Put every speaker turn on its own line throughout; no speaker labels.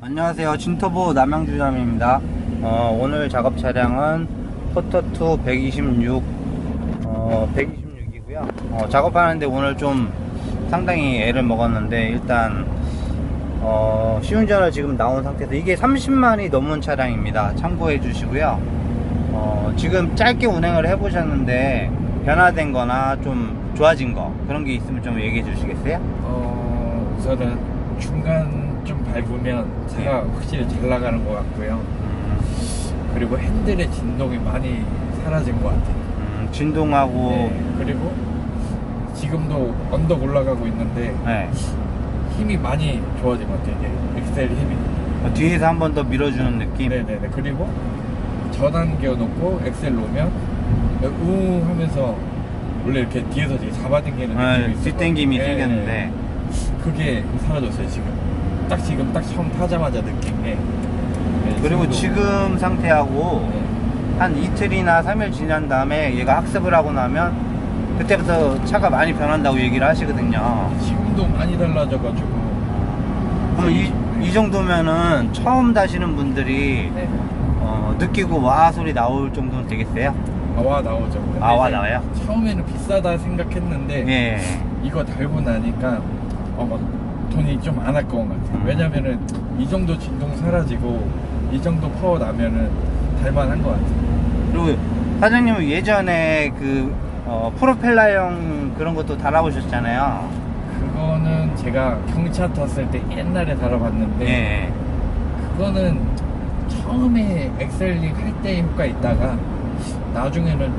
안녕하세요. 진터보 남양주점입니다. 어, 오늘 작업 차량은 포터2 126, 어, 126이고요. 어, 작업하는데 오늘 좀 상당히 애를 먹었는데 일단 어, 시운전을 지금 나온 상태에서 이게 30만이 넘은 차량입니다. 참고해 주시고요. 어, 지금 짧게 운행을 해 보셨는데 변화된 거나 좀 좋아진 거 그런 게 있으면 좀 얘기해 주시겠어요?
어, 우선은 중간 좀 밟으면 차가 확실히 잘 나가는 것 같고요.
음,
그리고 핸들의 진동이 많이 사라진 것 같아요.
음, 진동하고
네, 그리고 지금도 언덕 올라가고 있는데
네.
힘이 많이 좋아진 것 같아요. 이게 엑셀 힘이.
어, 뒤에서 한 번 더 밀어주는 느낌.
네네네. 그리고 전환기어 놓고 엑셀 놓으면 우웅 하면서 원래 이렇게 뒤에서 되게 잡아당기는
네,
느낌이 있어요.
뒷당김이
네,
생겼는데
네. 그게 사라졌어요 지금. 딱 지금 딱 처음 타자마자 느낀 게. 네,
그리고
지금
상태하고
네.
한 이틀이나 3일 지난 다음에 얘가 학습을 하고 나면 그때부터 차가 많이 변한다고 얘기를 하시거든요.
지금도 많이 달라져가지고.
그럼 이, 이 정도면은 처음 다시는 분들이
네.
어, 느끼고 와 소리 나올 정도는 되겠어요?
아와 나오죠. 근데
아와
이제
나와요?
처음에는 비싸다 생각했는데
예.
이거 달고 나니까 어막 돈이 좀 안 아까운 것 같아요.
음.
왜냐면은 이 정도 진동 사라지고 이 정도 파워 나면은 달만한 것 같아요.
그리고 사장님은 예전에 그 어, 프로펠러형 그런 것도 달아보셨잖아요.
그거는 제가 경차 탔을 때 옛날에 달아봤는데
예.
그거는 처음에 엑셀링 할때 효과 있다가 나중에는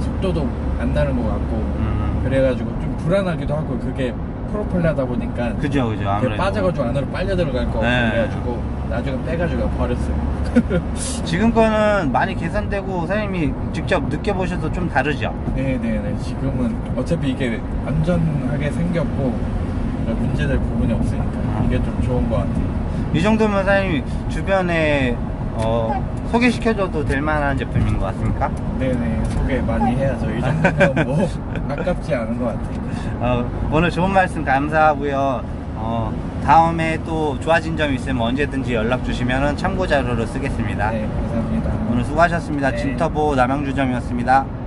속도도 안 나는 것 같고
음.
그래가지고 좀 불안하기도 하고 그게 프로펠러다 보니까
그죠, 그죠. 아무래도.
빠져가지고 안으로 빨려 들어갈 거
네.
그래가지고 나중에 빼가지고 버렸어요.
지금 거는 많이 개선되고 사장님이 직접 느껴보셔도 좀 다르죠?
네네네 지금은 어차피 이게 안전하게 생겼고 문제될 부분이 없으니까 이게 좀 좋은 것 같아요.
이 정도면 사장님이 주변에 어, 소개시켜줘도 될 만한 제품인 것 같습니까?
네네 소개 많이 해야죠. 이 정도면 뭐 아깝지 않은 것 같아요.
어, 오늘 좋은 말씀 감사하고요. 어, 다음에 또 좋아진 점 있으면 언제든지 연락 주시면 참고 자료로 쓰겠습니다.
네 감사합니다.
오늘 수고하셨습니다.
네.
진터보 남양주점이었습니다.